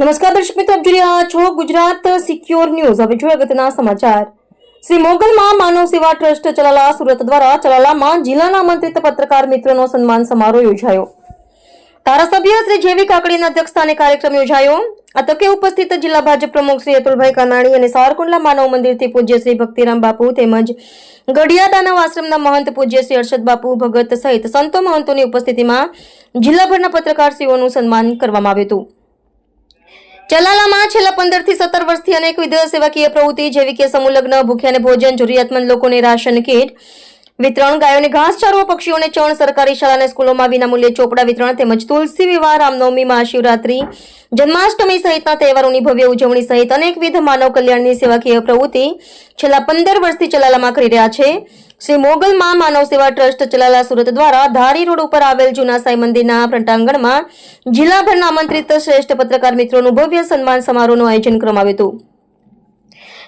નમસ્કાર દર્શક મિત્રો, આપ જોઈ રહ્યા છો ગુજરાત સિક્યોર ન્યૂઝ. હવે જોઈએ અગત્યના સમાચાર. શ્રી મોગલમાં માનવ સેવા ટ્રસ્ટ ચલાલા સુરત દ્વારા ચલાલામાં જિલ્લાના આમંત્રિત પત્રકાર મિત્રોનો સન્માન સમારોહ યોજાયો. ધારાસભ્ય શ્રી જેવી કાકડીના અધ્યક્ષસ્થાને કાર્યક્રમ યોજાયો. આ તકે ઉપસ્થિત જિલ્લા ભાજપ પ્રમુખ શ્રી અતુલભાઈ કાનાણી અને સારકુંડલા માનવ મંદિરથી પૂજ્ય શ્રી ભક્તિરામ બાપુ તેમજ ગઢિયા દાનવ આશ્રમના મહંત પૂજ્ય શ્રી અરશદ બાપુ ભગત સહિત સંતો મહંતોની ઉપસ્થિતિમાં જિલ્લાભરના પત્રકારશ્રીઓનું સન્માન કરવામાં આવ્યું હતું. ચલાલામાં છેલ્લા પંદરથી સત્તર વર્ષથી અનેક વિધ સેવાકીય પ્રવૃત્તિ જેવી કે સમૂહ લગ્ન, ભૂખ્યાને ભોજન, જરૂરિયાતમંદ લોકોને રાશન કીટ વિતરણ ગાયોને ઘાસચારો પક્ષીઓને ચણ સરકારી શાળા અને સ્કૂલોમાં વિનામૂલ્યે ચોપડા વિતરણ તેમજ તુલસી વિવાહ, રામનવમી, મહાશિવરાત્રી, જન્માષ્ટમી સહિતના તહેવારોની ભવ્ય ઉજવણી સહિત અનેકવિધ માનવ કલ્યાણની સેવાકીય પ્રવૃત્તિ છેલ્લા પંદર વર્ષથી ચલાલામાં કરી રહ્યા છે. શ્રી મોગલમાં માનવ સેવા ટ્રસ્ટ ચલાલા સુરત દ્વારા ધારી રોડ ઉપર આવેલ જૂના સાઈ મંદિરના ફ્રંટાંગણમાં જિલ્લાભરના આમંત્રિત શ્રેષ્ઠ પત્રકાર મિત્રોનું ભવ્ય સન્માન સમારોહનું આયોજન કરવામાં આવ્યું હતું.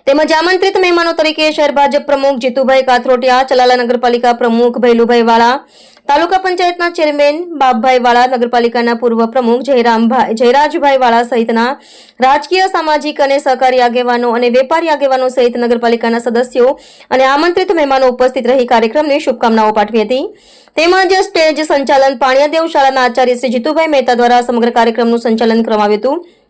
તેમજ આમંત્રિત મહેમાનો તરીકે શહેર ભાજપ પ્રમુખ જીતુભાઈ કાથરોટિયા, ચલાલા નગરપાલિકા પ્રમુખ ભૈલુભાઈ વાળા, તાલુકા પંચાયતના ચેરમેન બાપભાઈ વાળા, નગરપાલિકાના પૂર્વ પ્રમુખ જયરામભાઈ જયરાજભાઈ વાળા સહિતના રાજકીય, સામાજિક અને સહકારી આગેવાનો અને વેપારી આગેવાનો સહિત નગરપાલિકાના સદસ્યો અને આમંત્રિત મહેમાનો ઉપસ્થિત રહી કાર્યક્રમને શુભકામનાઓ પાઠવી હતી. તેમજ સ્ટેજ સંચાલન પાણિયાદેવ શાળાના આચાર્ય શ્રી જીતુભાઈ મહેતા દ્વારા સમગ્ર કાર્યક્રમનું સંચાલન કરવામાં આવ્યું હતું.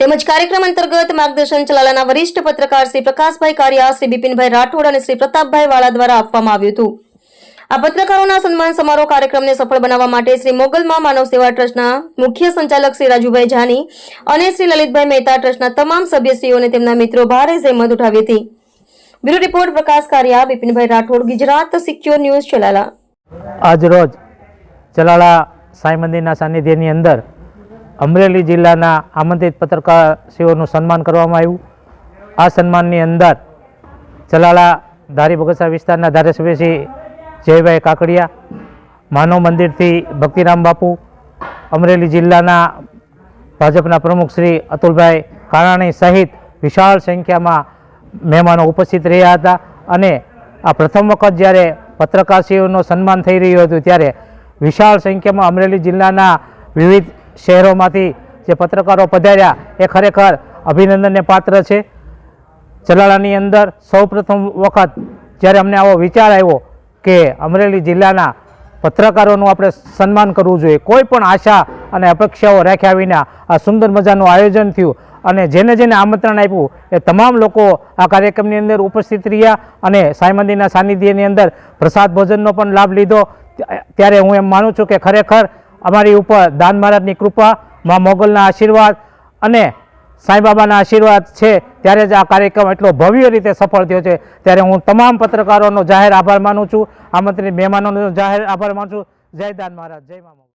તેમજ કાર્યક્રમ અંતર્ગત માર્ગદર્શન ચલાલાના વરિષ્ઠ પત્રકાર શ્રી પ્રકાશભાઈ કારિયા, શ્રી બિપિનભાઈ રાઠોડ અને શ્રી પ્રતાપભાઈ વાળા દ્વારા આપવામાં આવ્યું હતું. આ પત્રકારોના સન્માન સમારોહ કાર્યક્રમને સફળ બનાવવા માટે શ્રી મોગલમાં માનવ સેવા ટ્રસ્ટના મુખ્ય સંચાલક શ્રી રાજુભાઈ જાની અને શ્રી લલિતભાઈ મહેતા ટ્રસ્ટના તમામ સભ્યશ્રીઓ અને તેમના મિત્રો ભારે જહેમત ઉઠાવી હતી. Bureau report, Prakash Kariya, Bipinbhai Rathod, Gujarat secure news, Chalala. આજરોજ ચલાલા સાંઈ મંદિરના સાનિધ્યની અંદર અમરેલી જિલ્લાના આમંત્રિત પત્રકારશ્રીઓનું સન્માન કરવામાં આવ્યું. આ સન્માનની અંદર ચલાળા ધારી બગસરા વિસ્તારના ધારાસભ્ય જયભાઈ કાકડિયા, માનવ મંદિરથી ભક્તિરામ બાપુ, અમરેલી જિલ્લાના ભાજપના પ્રમુખ શ્રી અતુલભાઈ કારાણી સહિત વિશાળ સંખ્યામાં મહેમાનો ઉપસ્થિત રહ્યા હતા અને આ પ્રથમ વખત જ્યારે પત્રકારશ્રીઓનું સન્માન થઈ રહ્યું હતું ત્યારે વિશાળ સંખ્યામાં અમરેલી જિલ્લાના વિવિધ શહેરોમાંથી જે પત્રકારો પધાર્યા, એ ખરેખર અભિનંદનને પાત્ર છે. ચલાળાની અંદર સૌપ્રથમ વખત જ્યારે અમને આવો વિચાર આવ્યો કે અમરેલી જિલ્લાના પત્રકારોનું આપણે સન્માન કરવું જોઈએ, કોઈ પણ આશા અને અપેક્ષાઓ રાખ્યા વિના આ સુંદર મજાનું આયોજન થયું અને જેને જેને આમંત્રણ આપ્યું, એ તમામ લોકો આ કાર્યક્રમની અંદર ઉપસ્થિત રહ્યા અને સાંઈ મંદિરના સાનિધ્યની અંદર પ્રસાદ ભોજનનો પણ લાભ લીધો. ત્યારે હું એમ માનું છું કે ખરેખર અમારી ઉપર દાન મહારાજની કૃપા, મા મોગલના આશીર્વાદ અને સાંઈબાબાના આશીર્વાદ છે. ત્યારે જ આ કાર્યક્રમ એટલો ભવ્ય રીતે સફળ થયો છે. ત્યારે હું તમામ પત્રકારોનો જાહેર આભાર માનું છું. આમંત્રિત મહેમાનોનો જાહેર આભાર માનું છું. જય દાન મહારાજ. જય મા